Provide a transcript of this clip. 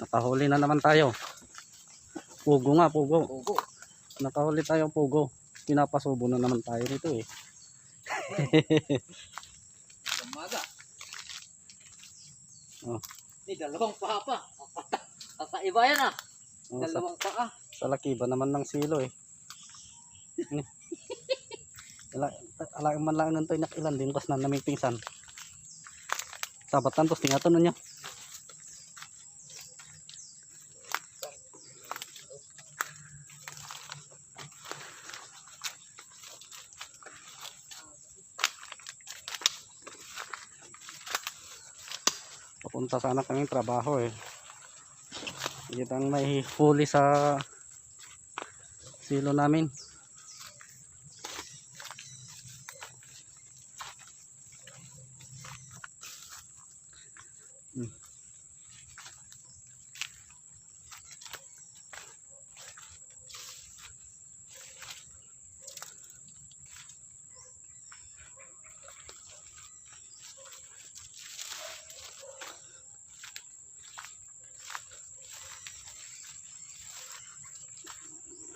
Nakahuli na naman tayo. Pugo nga, pugo. Ogo. Nakahuli tayo, pugo. Pinapasubo na naman tayo nito eh. Umaga. Oh. Ni dalawang paa pa. Kakaiba yan ah. Oh, sa, Dalawang paa. sa laki ba naman ng silo eh. Ala, ala man lang nito inak ilan din kas na naming pingsan. Sabat tantos tingaton ninyo. Punta sana kami trabaho eh. Yun ang may huli sa silo namin. Hmm.